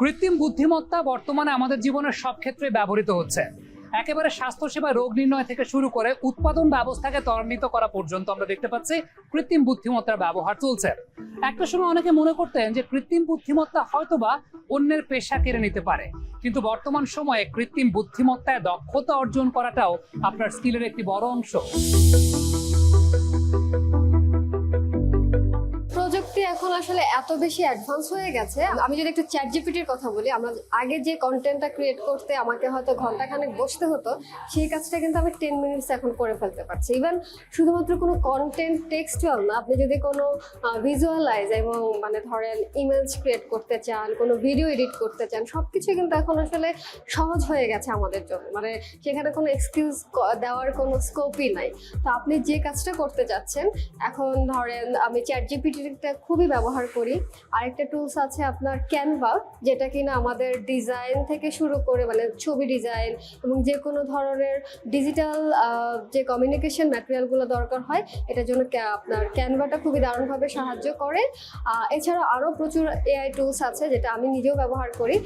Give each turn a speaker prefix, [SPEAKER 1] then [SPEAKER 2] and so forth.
[SPEAKER 1] কৃত্রিম বুদ্ধিমত্তা বর্তমানে আমাদের জীবনের সব ক্ষেত্রে ব্যবহৃত হচ্ছে। একেবারে স্বাস্থ্যসেবা রোগ নির্ণয় থেকে শুরু করে উৎপাদন ব্যবস্থাকে ত্বরান্বিত করা পর্যন্ত আমরা দেখতে পাচ্ছি কৃত্রিম বুদ্ধিমত্তার ব্যবহার চলছে। একটা সময় অনেকে মনে করতেন যে কৃত্রিম বুদ্ধিমত্তা হয়তোবা অন্যের পেশা কেড়ে নিতে পারে। কিন্তু বর্তমান সময়ে কৃত্রিম বুদ্ধিমত্তায় দক্ষতা অর্জন করাটাও আপনার স্কিলের একটি বড় অংশ।
[SPEAKER 2] আসলে এত বেশি অ্যাডভান্স হয়ে গেছে, আমি যদি একটু চ্যাট জিপিটির কথা বলি, আমরা আগে যে কন্টেন্টটা ক্রিয়েট করতে আমাকে হয়তো ঘন্টাখানেক বসতে হতো, সেই কাজটা কিন্তু আমি টেন মিনিটস এখন করে ফেলতে পারছি। ইভেন শুধুমাত্র কোনো কন্টেন্ট টেক্সচুয়াল না, আপনি যদি কোনো ভিজুয়ালাইজ এবং মানে ধরেন ইমেজ ক্রিয়েট করতে চান, কোনো ভিডিও এডিট করতে চান সব কিছু কিন্তু এখন আসলে সহজ হয়ে গেছে আমাদের জন্য। মানে সেখানে কোনো এক্সকিউজ দেওয়ার কোনো স্কোপই নাই। তো আপনি যে কাজটা করতে যাচ্ছেন, এখন ধরেন আমি চ্যাট জিপিটিটা খুবই ব্যবহার করি। আরেকটা টুলস আছে আপনার ক্যানভা যেটা কিনা আমাদের ডিজাইন থেকে শুরু করে মানে ছবি ডিজাইন এবং যে কোনো ধরনের ডিজিটাল যে কমিউনিকেশন ম্যাটেরিয়ালগুলো দরকার হয়, এটার জন্য আপনার ক্যানভাটা খুবই দারুণভাবে সাহায্য করে। এছাড়া আরও প্রচুর এআই টুলস আছে, যেটা আমি নিজেও ব্যবহার করি।